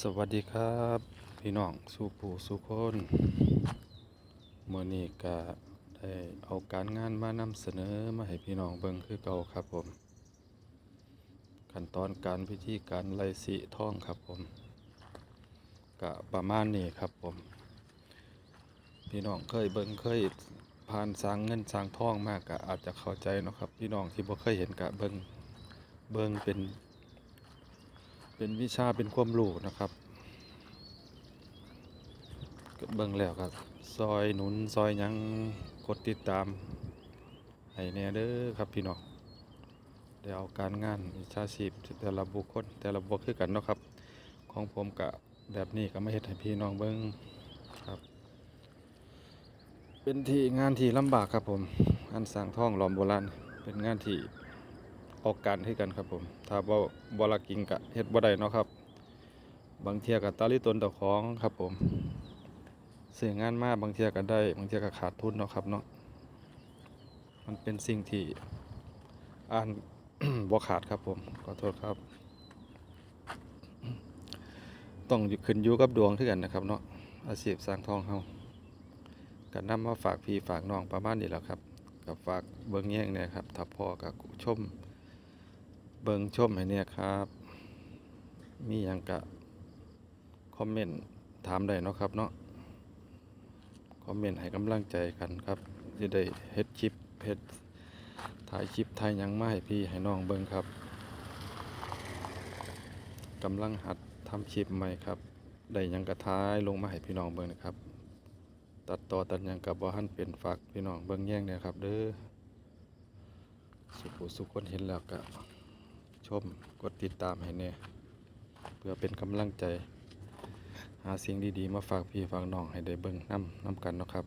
สวัสดีครับ พี่น้องสู่ผู้สู่คนเมื่อนี้ก็ได้เอาการงานมานำเสนอมาให้พี่น้องเบิ่งคือเก่าครับผม ขั้นตอนการพิธีการไล่สีท่องครับผมก็ประมาณนี้ครับผม พี่น้องเคยเบิ่งเคยผ่านสร้างเงินสร้างทองมากก็อาจจะเข้าใจเนาะครับ พี่น้องที่บ่เคยเห็นก็เบิ่งเบิ่งเป็น เป็นวิชาเป็นความรู้นะครับก็เบิ่งแล้วครับ ซอยหนุนซอยยังกดติดตามให้แน่เด้อครับพี่น้องได้เอาการงานวิชาชีพแต่ละบุคคลแต่ละบุคคือกันเนาะครับ ของผมกะแบบนี้ก็ไม่เฮ็ดให้พี่น้องเบิ่งครับ เป็นที่งานที่ลำบากครับผมงานสร้างท่องหลอมโบราณเป็นงานที่ ออกการให้กันครับผม ถ้าบ่บ่ละกิงกะเฮ็ดบ่ได้เนาะครับ บางเทียก็ตาลิตนตะของครับผมซื้องานมากบางเทียก็ได้ บางเทียก็ขาดทุนเนาะครับเนาะมันเป็นสิ่งที่อ่านบ่ขาดครับผมขอโทษครับ ต้องขึ้นอยู่กับดวงคือกันนะครับเนาะอาชีพสร้างทองเฮาก็นำมาฝากพี่ฝากน้องประมาณนี้แหละครับกับฝากเบิ่งแย่งเนี่ยครับถ้าพ่อกับชม เบิงชมให้เนี่ยครับ มีอย่างกะคอมเมนต์ถามได้เนาะครับเนาะคอมเมนต์ให้กำลังใจกันครับจะได้เฮ็ดคลิปเฮ็ดถ่ายคลิปถ่ายยังมาให้พี่ให้น้องเบิ่งครับกำลังหัดทำคลิปใหม่ครับ ได้ยังกระท้ายลงมาให้พี่น้องเบิ่งนะครับ ตัดต่อตัดยังกับว่าหันเป็นฝากพี่น้องเบิ่งแย่งเนี่ยครับเด้อสุขสุขคนเห็นแล้วก็ ม กดติดตามให้แน่เพื่อเป็นกำลังใจ หาสิ่งดีๆ มาฝากพี่ฝากน้องให้ได้เบิ่งน้ำน้ำกันเนาะครับ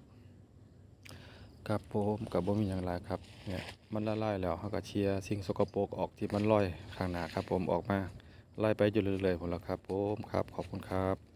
กับผมกับบ่มีอย่างไรครับเนี่ยมันละลายแล้วเขาก็เชียร์สิ่งสกปรกออกที่มันลอยข้างหน้าครับ ผมออกมาไล่ไปอยู่เรื่อยๆผมแล้วครับ ผมครับขอบคุณครับ